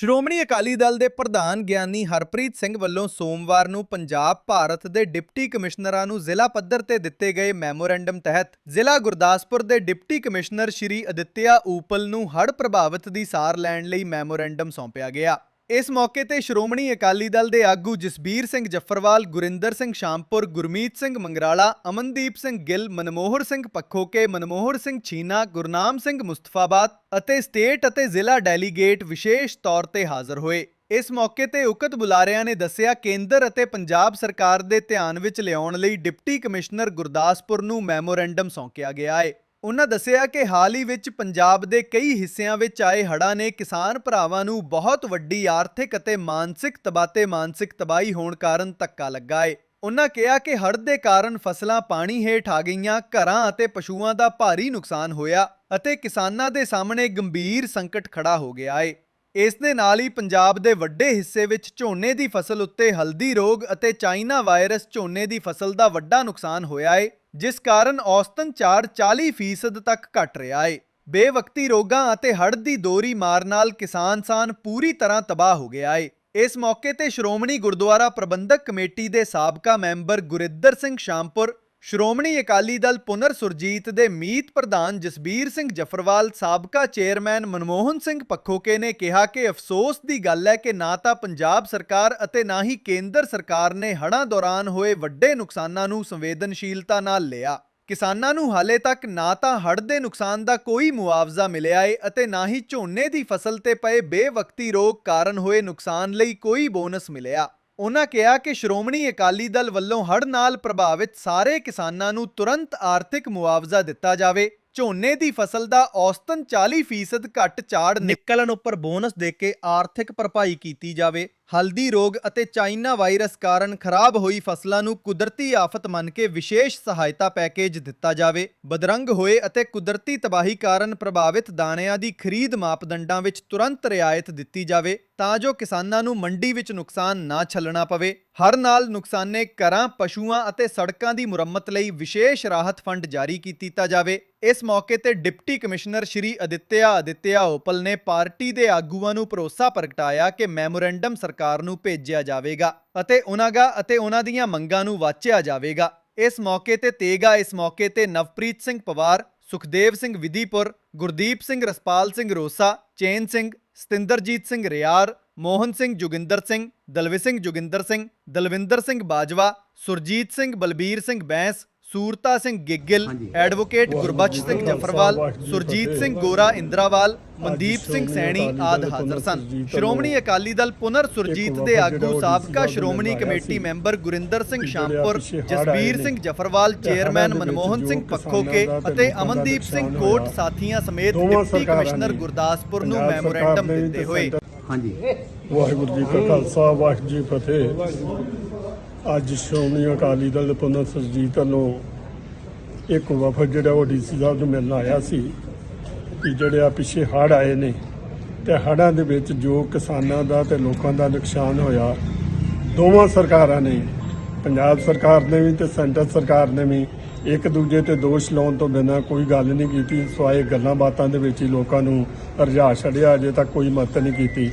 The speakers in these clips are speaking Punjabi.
ਸ਼੍ਰੋਮਣੀ ਅਕਾਲੀ ਦਲ ਦੇ ਪ੍ਰਧਾਨ ਗਿਆਨੀ ਹਰਪ੍ਰੀਤ ਸਿੰਘ ਵੱਲੋਂ ਸੋਮਵਾਰ ਨੂੰ ਪੰਜਾਬ, ਭਾਰਤ ਦੇ ਡਿਪਟੀ ਕਮਿਸ਼ਨਰਾਂ ਨੂੰ ਜ਼ਿਲ੍ਹਾ ਪੱਧਰ ਤੇ ਦਿੱਤੇ ਗਏ ਮੈਮੋਰੈਂਡਮ ਤਹਿਤ ਜ਼ਿਲ੍ਹਾ ਗੁਰਦਾਸਪੁਰ ਦੇ ਡਿਪਟੀ ਕਮਿਸ਼ਨਰ ਸ਼੍ਰੀ ਅਦਿੱਤਿਆ ਊਪਲ ਨੂੰ ਹੜ੍ਹ ਪ੍ਰਭਾਵਿਤ ਦੀ ਸਾਰ ਲੈਣ ਲਈ ਮੈਮੋਰੈਂਡਮ ਸੌਂਪਿਆ ਗਿਆ। ਇਸ ਮੌਕੇ ਤੇ ਸ਼੍ਰੋਮਣੀ ਅਕਾਲੀ ਦਲ ਦੇ ਆਗੂ ਜਸਬੀਰ ਸਿੰਘ ਜੱਫਰਵਾਲ, ਗੁਰਿੰਦਰ ਸਿੰਘ ਸ਼ਾਮਪੁਰ, ਗੁਰਮੀਤ ਸਿੰਘ ਮੰਗਰਾਲਾ, ਅਮਨਦੀਪ ਸਿੰਘ ਗਿੱਲ, ਮਨਮੋਹਰ ਸਿੰਘ ਪੱਖੋਕੇ, ਮਨਮੋਹਰ ਸਿੰਘ ਛੀਨਾ, ਗੁਰਨਾਮ ਸਿੰਘ ਮੁਸਤਫਾਬਾਦ ਅਤੇ ਸਟੇਟ ਅਤੇ ਜ਼ਿਲ੍ਹਾ ਡੈਲੀਗੇਟ ਵਿਸ਼ੇਸ਼ ਤੌਰ ਤੇ ਹਾਜ਼ਰ ਹੋਏ। ਇਸ ਮੌਕੇ ਤੇ ਉਕਤ ਬੁਲਾਰਿਆਂ ਨੇ ਦੱਸਿਆ, ਕੇਂਦਰ ਅਤੇ ਪੰਜਾਬ ਸਰਕਾਰ ਦੇ ਧਿਆਨ ਵਿੱਚ ਲਿਆਉਣ ਲਈ ਡਿਪਟੀ ਕਮਿਸ਼ਨਰ ਗੁਰਦਾਸਪੁਰ ਨੂੰ ਮੈਮੋਰੈਂਡਮ ਸੌਂਕਿਆ ਗਿਆ ਹੈ ਉਹਨਾਂ ਦੱਸਿਆ ਕਿ ਹਾਲ ਹੀ ਵਿੱਚ ਪੰਜਾਬ ਦੇ ਕਈ ਹਿੱਸਿਆਂ ਵਿੱਚ ਆਏ ਹੜ੍ਹਾਂ ਨੇ ਕਿਸਾਨ ਭਰਾਵਾਂ ਨੂੰ ਬਹੁਤ ਵੱਡੀ ਆਰਥਿਕ ਅਤੇ ਮਾਨਸਿਕ ਤਬਾਤੇ, ਮਾਨਸਿਕ ਤਬਾਹੀ ਹੋਣ ਕਾਰਨ ਧੱਕਾ ਲੱਗਾ ਏ। ਉਹਨਾਂ ਕਿਹਾ ਕਿ ਹੜ੍ਹ ਦੇ ਕਾਰਨ ਫਸਲਾਂ ਪਾਣੀ ਹੇਠ ਆ ਗਈਆਂ, ਘਰਾਂ ਅਤੇ ਪਸ਼ੂਆਂ ਦਾ ਭਾਰੀ ਨੁਕਸਾਨ ਹੋਇਆ ਅਤੇ ਕਿਸਾਨਾਂ ਦੇ ਸਾਹਮਣੇ ਗੰਭੀਰ ਸੰਕਟ ਖੜਾ ਹੋ ਗਿਆ ਏ। ਇਸ ਦੇ ਨਾਲ ਹੀ ਪੰਜਾਬ ਦੇ ਵੱਡੇ ਹਿੱਸੇ ਵਿੱਚ ਝੋਨੇ ਦੀ ਫਸਲ ਉੱਤੇ ਹਲਦੀ ਰੋਗ ਅਤੇ ਚਾਈਨਾ ਵਾਇਰਸ ਝੋਨੇ ਦੀ ਫਸਲ ਦਾ ਵੱਡਾ ਨੁਕਸਾਨ ਹੋਇਆ ਏ। ਜਿਸ ਕਾਰਨ ਔਸਤਨ 4-40% ਤੱਕ ਘਟ ਰਿਹਾ ਏ। ਬੇਵਕਤੀ ਰੋਗਾਂ ਅਤੇ ਹੜ੍ਹ ਦੀ ਦੋਰੀ ਮਾਰ ਨਾਲ ਕਿਸਾਨ ਸਾਨ ਪੂਰੀ ਤਰ੍ਹਾਂ ਤਬਾਹ ਹੋ ਗਿਆ ਏ। ਇਸ ਮੌਕੇ ਤੇ ਸ਼੍ਰੋਮਣੀ ਗੁਰਦੁਆਰਾ ਪ੍ਰਬੰਧਕ ਕਮੇਟੀ ਦੇ ਸਾਬਕਾ ਮੈਂਬਰ ਗੁਰਿੰਦਰ ਸਿੰਘ ਸ਼ਾਮਪੁਰ ਸ਼੍ਰੋਮਣੀ ਅਕਾਲੀ ਦਲ ਪੁਨਰ ਸੁਰਜੀਤ ਦੇ ਮੀਤ ਪ੍ਰਧਾਨ ਜਸਬੀਰ ਸਿੰਘ ਜਫਰਵਾਲ, ਸਾਬਕਾ ਚੇਅਰਮੈਨ ਮਨਮੋਹਨ ਸਿੰਘ ਪੱਖੋਕੇ ਨੇ ਕਿਹਾ ਕਿ ਅਫਸੋਸ ਦੀ ਗੱਲ ਹੈ ਕਿ ਨਾ ਤਾਂ ਪੰਜਾਬ ਸਰਕਾਰ ਅਤੇ ਨਾ ਹੀ ਕੇਂਦਰ ਸਰਕਾਰ ਨੇ ਹੜ੍ਹਾਂ ਦੌਰਾਨ ਹੋਏ ਵੱਡੇ ਨੁਕਸਾਨਾਂ ਨੂੰ ਸੰਵੇਦਨਸ਼ੀਲਤਾ ਨਾਲ ਲਿਆ। ਕਿਸਾਨਾਂ ਨੂੰ ਹਾਲੇ ਤੱਕ ਨਾ ਤਾਂ ਹੜ੍ਹ ਦੇ ਨੁਕਸਾਨ ਦਾ ਕੋਈ ਮੁਆਵਜ਼ਾ ਮਿਲਿਆ ਏ ਅਤੇ ਨਾ ਹੀ ਝੋਨੇ ਦੀ ਫਸਲ ਤੇ ਪਏ ਬੇਵਕਤੀ ਰੋਗ ਕਾਰਨ ਹੋਏ ਨੁਕਸਾਨ ਲਈ ਕੋਈ ਬੋਨਸ ਮਿਲਿਆ। ਉਹਨਾਂ ਕਿਹਾ ਕਿ ਸ਼੍ਰੋਮਣੀ ਅਕਾਲੀ ਦਲ ਵੱਲੋਂ ਹੜ੍ਹ ਨਾਲ ਪ੍ਰਭਾਵਿਤ ਸਾਰੇ ਕਿਸਾਨਾਂ ਨੂੰ ਤੁਰੰਤ ਆਰਥਿਕ ਮੁਆਵਜ਼ਾ ਦਿੱਤਾ ਜਾਵੇ। ਝੋਨੇ ਦੀ ਫਸਲ ਦਾ ਔਸਤਨ 40% ਘੱਟ ਝਾੜ ਨਿਕਲਣ ਉੱਪਰ ਬੋਨਸ ਦੇ ਕੇ ਆਰਥਿਕ ਭਰਪਾਈ ਕੀਤੀ ਜਾਵੇ। ਹਲਦੀ ਰੋਗ ਅਤੇ ਚਾਈਨਾ ਵਾਇਰਸ ਕਾਰਨ ਖਰਾਬ ਹੋਈ ਫਸਲਾਂ ਨੂੰ ਕੁਦਰਤੀ ਆਫਤ ਮੰਨ ਕੇ ਵਿਸ਼ੇਸ਼ ਸਹਾਇਤਾ ਪੈਕੇਜ ਦਿੱਤਾ ਜਾਵੇ। ਬਦਰੰਗ ਹੋਏ ਅਤੇ ਕੁਦਰਤੀ ਤਬਾਹੀ ਕਾਰਨ ਪ੍ਰਭਾਵਿਤ ਦਾਣਿਆਂ ਦੀ ਖਰੀਦ ਮਾਪਦੰਡਾਂ ਵਿੱਚ ਤੁਰੰਤ ਰਿਆਇਤ ਦਿੱਤੀ ਜਾਵੇ ਤਾਂ ਜੋ ਕਿਸਾਨਾਂ ਨੂੰ ਮੰਡੀ ਵਿੱਚ ਨੁਕਸਾਨ ਨਾ ਛੱਲਣਾ ਪਵੇ। ਹਰ ਨਾਲ ਨੁਕਸਾਨੇ ਘਰਾਂ, ਪਸ਼ੂਆਂ ਅਤੇ ਸੜਕਾਂ ਦੀ ਮੁਰੰਮਤ ਲਈ ਵਿਸ਼ੇਸ਼ ਰਾਹਤ ਫੰਡ ਜਾਰੀ ਕੀਤਾ ਜਾਵੇ। ਇਸ ਮੌਕੇ ਤੇ ਡਿਪਟੀ ਕਮਿਸ਼ਨਰ ਸ਼੍ਰੀ ਅਦਿੱਤਿਆ ਅਦਿੱਤਿਆ ਓਪਲ ਨੇ ਪਾਰਟੀ ਦੇ ਆਗੂਆਂ ਨੂੰ ਭਰੋਸਾ ਪ੍ਰਗਟਾਇਆ ਕਿ ਮੈਮੋਰੈਂਡਮ ਸਰਕਾਰ ਨੂੰ ਭੇਜਿਆ ਜਾਵੇਗਾ ਅਤੇ ਉਹਨਾਂ ਅਤੇ ਉਹਨਾਂ ਦੀਆਂ ਮੰਗਾਂ ਨੂੰ ਵਾਚਿਆ ਜਾਵੇਗਾ। ਇਸ ਮੌਕੇ ਤੇ ਤੇਗਾ ਇਸ ਮੌਕੇ ਤੇ ਨਵਪ੍ਰੀਤ ਸਿੰਘ ਪਵਾਰ, ਸੁਖਦੇਵ ਸਿੰਘ ਵਿਧੀਪੁਰ, ਗੁਰਦੀਪ ਸਿੰਘ ਰਸਪਾਲ ਸਿੰਘ ਰੋਸਾ, ਚੇਨ ਸਿੰਘ, ਸਤਿੰਦਰਜੀਤ ਸਿੰਘ ਰਿਆਰ, ਮੋਹਨ ਸਿੰਘ ਜੋਗਿੰਦਰ ਸਿੰਘ ਦਲਵਿ ਸਿੰਘ ਜੋਗਿੰਦਰ ਸਿੰਘ, ਦਲਵਿੰਦਰ ਸਿੰਘ ਬਾਜਵਾ, ਸੁਰਜੀਤ ਸਿੰਘ ਬਲਬੀਰ ਸਿੰਘ ਬੈਂਸ ਸੂਰਤਾ ਸਿੰਘ ਗਿੱਗਿਲ ਐਡਵੋਕੇਟ ਗੁਰਬਖਸ਼ ਸਿੰਘ ਜਫਰਵਾਲ ਸੁਰਜੀਤ ਸਿੰਘ ਗੋਰਾ ਇੰਦਰਾਵਾਲ ਮਨਦੀਪ ਸਿੰਘ ਸੈਣੀ ਆਦ ਹਾਜ਼ਰ ਸਨ। ਸ਼੍ਰੋਮਣੀ ਅਕਾਲੀ ਦਲ ਪੁਨਰ ਸੁਰਜੀਤ ਦੇ ਆਗੂ ਸਾਬਕਾ Shiromani committee member Gurinder Singh Shampur Jasbir Singh Zafarwal chairman Manmohan Singh Pakhoke ਅਤੇ ਅਮਨਦੀਪ ਸਿੰਘ ਕੋਟ ਸਾਥੀਆਂ ਸਮੇਤ ਡਿਪਟੀ ਕਮਿਸ਼ਨਰ ਗੁਰਦਾਸਪੁਰ ਨੂੰ ਮੈਮੋਰੈਂਡਮ ਦਿੰਦੇ ਹੋਏ। ਹਾਂਜੀ। ਵਾਹਿਗੁਰੂ ਜੀ ਕਾ ਖਾਲਸਾ ਵਾਹਿਗੁਰੂ ਜੀ ਫਤਿਹ। ਅੱਜ ਸ਼੍ਰੋਮਣੀ ਅਕਾਲੀ ਦਲ ਦੇ ਪੁਨਰ ਸਰਜੀਤ ਵੱਲੋਂ ਇੱਕ ਵਫਦ ਜਿਹੜਾ ਉਹ ਡੀਸੀ ਸਾਹਿਬ ਨੂੰ ਮਿਲਣ ਆਇਆ ਸੀ ਕਿ ਜਿਹੜੇ ਆ ਪਿੱਛੇ ਹੜ੍ਹ ਆਏ ਨੇ ਤੇ ਹੜ੍ਹਾਂ ਦੇ ਵਿੱਚ ਜੋ ਕਿਸਾਨਾਂ ਦਾ ਤੇ ਲੋਕਾਂ ਦਾ ਨੁਕਸਾਨ ਹੋਇਆ, ਦੋਵਾਂ ਸਰਕਾਰਾਂ ਨੇ, ਪੰਜਾਬ ਸਰਕਾਰ ਨੇ ਵੀ ਤੇ ਸੈਂਟਰ ਸਰਕਾਰ ਨੇ ਵੀ ਇੱਕ ਦੂਜੇ ਤੇ ਦੋਸ਼ ਲਾਉਣ ਤੋਂ ਬਿਨਾਂ ਕੋਈ ਗੱਲ ਨਹੀਂ ਕੀਤੀ ਸਵਾਏ ਗੱਲਾਂ ਬਾਤਾਂ ਦੇ ਵਿੱਚ ਹੀ ਲੋਕਾਂ ਨੂੰ ਰਜਾ ਛੱਡਿਆ, ਅਜੇ ਤੱਕ ਕੋਈ ਮਦਦ ਨਹੀਂ ਕੀਤੀ।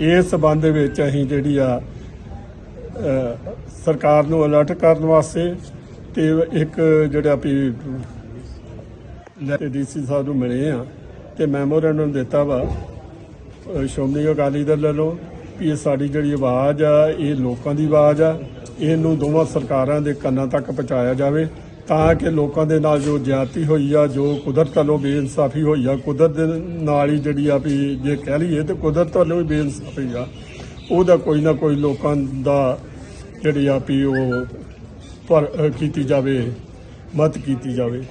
ਇਸ ਸਬੰਧ ਵਿੱਚ ਅਸੀਂ ਜਿਹੜੀ ਆ ਸਰਕਾਰ ਨੂੰ ਅਲਰਟ ਕਰਨ ਵਾਸਤੇ ਤੇ ਇੱਕ ਜਿਹੜਾ ਵੀ ਡੀਸੀ ਸਾਹਿਬ ਨੂੰ ਮਿਲੇ ਆ ਤੇ ਮੈਮੋਰੈਂਡਮ ਦਿੱਤਾ ਵਾ। ਅਹ, ਸ਼੍ਰੋਮਣੀ ਅਕਾਲੀ ਦਲ ਵੱਲੋਂ ਵੀ ਇਹ ਸਾਡੀ ਜਿਹੜੀ ਆਵਾਜ਼ ਆ ਇਹ ਲੋਕਾਂ ਦੀ ਆਵਾਜ਼ ਆ ਇਹਨੂੰ ਦੋਵਾਂ ਸਰਕਾਰਾਂ ਦੇ ਕੰਨਾਂ ਤੱਕ ਪਹੁੰਚਾਇਆ ਜਾਵੇ ਤਾਂ ਕਿ ਲੋਕਾਂ ਦੇ ਨਾਲ ਜੋ ਜ਼ਿਆਦਤੀ ਹੋਈ ਆ ਜੋ ਕੁਦਰਤ ਵੱਲੋਂ ਬੇਇਨਸਾਫੀ ਹੋਈ ਆ ਕੁਦਰਤ ਦੇ ਨਾਲ ਹੀ ਜਿਹੜੀ ਆ ਵੀ ਜੇ ਕਹਿ ਲਈਏ ਤੇ ਕੁਦਰਤ ਵੱਲੋਂ ਵੀ ਬੇਇਨਸਾਫੀ ਆ। ਉਹਦਾ ਕੋਈ ਨਾ ਕੋਈ ਲੋਕਾਂ ਦਾ ਜਿਹੜੀ ਆ ਵੀ ਉਹ ਪਰ ਕੀਤੀ ਜਾਵੇ, ਮਤ ਕੀਤੀ ਜਾਵੇ।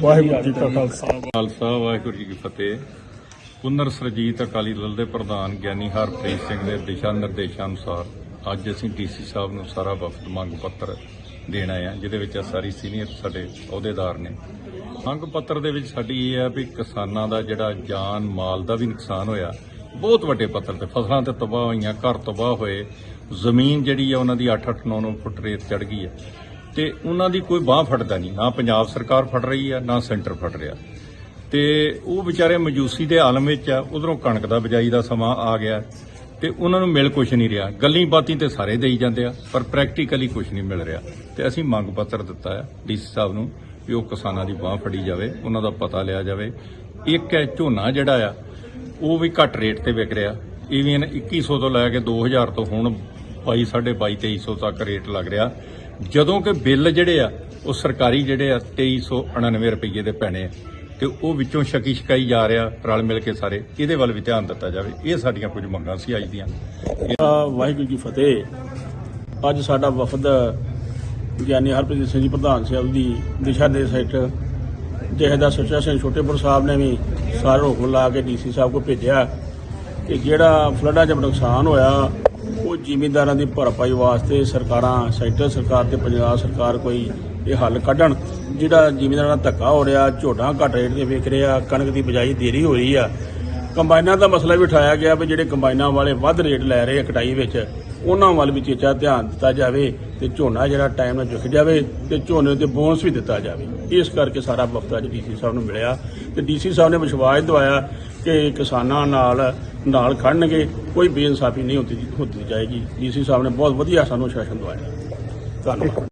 ਵਾਹਿਗੁਰੂ ਜੀ ਕਾ ਖਾਲਸਾ। ਖਾਲਸਾ, ਵਾਹਿਗੁਰੂ ਜੀ ਕੀ ਫਤਿਹ। ਪੁਨਰ ਸਰਜੀਤ ਅਕਾਲੀ ਦਲ ਦੇ ਪ੍ਰਧਾਨ ਗਿਆਨੀ ਹਰਪ੍ਰੀਤ ਸਿੰਘ ਦੇ ਦਿਸ਼ਾ ਨਿਰਦੇਸ਼ਾਂ ਅਨੁਸਾਰ ਅੱਜ ਅਸੀਂ ਡੀਸੀ ਸਾਹਿਬ ਨੂੰ ਸਾਰਾ ਵਫਦ, ਮੰਗ ਪੱਤਰ ਦੇਣਾ ਆਏ ਜਿਹਦੇ ਵਿੱਚ ਸਾਰੀ ਸੀਨੀਅਰ ਸਾਡੇ ਅਹੁਦੇਦਾਰ ਨੇ। ਮੰਗ ਪੱਤਰ ਦੇ ਵਿੱਚ ਸਾਡੀ ਇਹ ਹੈ ਵੀ ਕਿਸਾਨਾਂ ਦਾ ਜਿਹੜਾ ਜਾਨ, ਮਾਲ ਦਾ ਵੀ ਨੁਕਸਾਨ ਹੋਇਆ ਬਹੁਤ ਵੱਡੇ ਪੱਧਰ ਤੇ ਫਸਲਾਂ ਤੇ ਤਬਾਹ ਹੋਈਆਂ, ਘਰ ਤਬਾਹ ਹੋਏ, ਜ਼ਮੀਨ ਜਿਹੜੀ ਆ ਉਹਨਾਂ ਦੀ 8-8 9-9 ਫੁੱਟ ਰੇਤ ਚੜ ਗਈ ਹੈ ਤੇ ਉਹਨਾਂ ਦੀ ਕੋਈ ਬਾਹ ਫੜਦਾ ਨਹੀਂ, ਨਾ ਪੰਜਾਬ ਸਰਕਾਰ ਫੜ ਰਹੀ ਹੈ ਨਾ ਸੈਂਟਰ ਫੜ ਰਿਹਾ। ਤੇ ਉਹ ਵਿਚਾਰੇ ਮਜੂਸੀ ਦੇ ਆਲਮ ਵਿੱਚ ਆ, ਉਧਰੋਂ ਕਣਕ ਦਾ ਬਿਜਾਈ ਦਾ ਸਮਾਂ ਆ ਗਿਆ। ਤੇ ਉਹਨਾਂ ਨੂੰ ਮਿਲ ਕੁਛ ਨਹੀਂ ਰਿਹਾ। ਗੱਲੀ ਬਾਤੀ ਤੇ ਸਾਰੇ ਦੇਈ ਜਾਂਦੇ ਆ, ਪਰ ਪ੍ਰੈਕਟੀਕਲੀ ਕੁਛ ਨਹੀਂ ਮਿਲ ਰਿਹਾ। ਤੇ ਅਸੀਂ ਮੰਗ ਪੱਤਰ ਦਿੱਤਾ ਆ, ਡੀਸੀ ਸਾਹਿਬ ਨੂੰ ਵੀ ਉਹ ਕਿਸਾਨਾਂ ਦੀ ਬਾਹ ਫੜੀ ਜਾਵੇ, ਉਹਨਾਂ ਦਾ ਪਤਾ ਲਿਆ ਜਾਵੇ। ਇੱਕ ਹੈ ਝੋਨਾ ਜਿਹੜਾ ਆ ਉਹ ਵੀ ਘੱਟ ਰੇਟ ਤੇ ਵਿਕ ਰਿਹਾ। ਈਵਨ 2100 ਤੋਂ ਲੈ ਕੇ 2000 ਤੋਂ ਹੁਣ 22 22 2300 ਤੱਕ ਰੇਟ ਲੱਗ ਰਿਹਾ। ਜਦੋਂ ਕਿ ਬਿੱਲ ਜਿਹੜੇ ਆ, ਉਹ ਸਰਕਾਰੀ ਜਿਹੜੇ ਆ 2399 ਰੁਪਏ ਦੇ ਪੈਣੇ ਆ। ਤੇ ਉਹ ਵਿੱਚੋਂ ਸ਼ਕੀ ਸ਼ਕਾਈ ਜਾ ਰਿਹਾ ਰਲ ਮਿਲ ਕੇ ਸਾਰੇ। ਇਹਦੇ ਵੱਲ ਵੀ ਧਿਆਨ ਦਿੱਤਾ ਜਾਵੇ। ਇਹ ਸਾਡੀਆਂ ਕੁਝ ਮੰਗਾਂ ਸੀ ਅੱਜ ਦੀਆਂ। ਵਾਹਿਗੁਰੂ ਜੀ ਫਤਿਹ। ਅੱਜ ਸਾਡਾ ਵਫਦ ਗਿਆਨੀ ਹਰਪ੍ਰੀਤ ਸਿੰਘ ਜੀ, ਪ੍ਰਧਾਨ ਸਾਹਿਬ ਦੀ ਦਿਸ਼ਾ ਦੇ ਸੈਟ ਜਹਦਾ ਸੁੱਚਾ ਸਿੰਘ ਛੋਟੇਪੁਰ ਸਾਹਿਬ ਨੇ ਵੀ ਸਾਰੇ ਹੁਕਮ ਲਾ ਕੇ ਡੀਸੀ ਸਾਹਿਬ ਕੋ ਭੇਜਿਆ ਕਿ ਜਿਹੜਾ ਫਲੱਡਾਂ 'ਚ ਨੁਕਸਾਨ ਹੋਇਆ, ਉਹ ਜ਼ਿਮੀਂਦਾਰਾਂ ਦੀ ਭਰਪਾਈ ਵਾਸਤੇ ਸਰਕਾਰਾਂ, ਸੈਂਟਰ ਸਰਕਾਰ ਤੇ ਪੰਜਾਬ ਸਰਕਾਰ ਕੋਈ ਇਹ ਹੱਲ ਕੱਢਣ। ਜਿਹੜਾ ਜ਼ਿਮੀਂਦਾਰਾਂ ਦਾ ਧੱਕਾ ਹੋ ਰਿਹਾ ਝੋਟਾਂ ਘੱਟ ਰੇਟ ਤੇ ਵਿਕ ਰਿਹਾ, ਕਣਕ ਦੀ ਬਿਜਾਈ ਦੇਰੀ ਹੋ ਰਹੀ ਆ। ਕੰਬਾਈਨਾਂ ਦਾ ਮਸਲਾ ਵੀ ਉਠਾਇਆ ਗਿਆ ਵੀ ਜਿਹੜੇ ਕੰਬਾਈਨਾਂ ਵਾਲੇ ਵੱਧ ਰੇਟ ਲੈ ਰਹੇ ਆ ਕਟਾਈ ਵਿੱਚ। ਉਹਨਾਂ ਵੱਲ ਵੀ ਚੇਚਾ ਧਿਆਨ ਦਿੱਤਾ ਜਾਵੇ ਤੇ ਝੋਨਾ ਜਿਹੜਾ ਟਾਈਮ ਨਾਲ ਚੁੱਕ ਜਾਵੇ ਤੇ ਝੋਨੇ ਤੇ ਬੋਨਸ ਵੀ ਦਿੱਤਾ ਜਾਵੇ। ਇਸ ਕਰਕੇ ਸਾਰਾ ਵਫਦ ਅੱਜ ਡੀਸੀ ਸਾਹਿਬ ਨੂੰ ਮਿਲਿਆ ਤੇ ਡੀਸੀ ਸਾਹਿਬ ਨੇ ਵਿਸ਼ਵਾਸ ਦਿਵਾਇਆ ਕਿ ਕਿਸਾਨਾਂ ਨਾਲ ਨਾਲ ਖੜਨਗੇ, ਕੋਈ ਬੇਇਨਸਾਫੀ ਨਹੀਂ ਹੁੰਦੀ ਹੁੰਦੀ ਜਾਏਗੀ। ਡੀਸੀ ਸਾਹਿਬ ਨੇ ਬਹੁਤ ਵਧੀਆ ਸਾਨੂੰ ਸ਼ਾਸਨ ਦਵਾਇਆ। ਧੰਨਵਾਦ।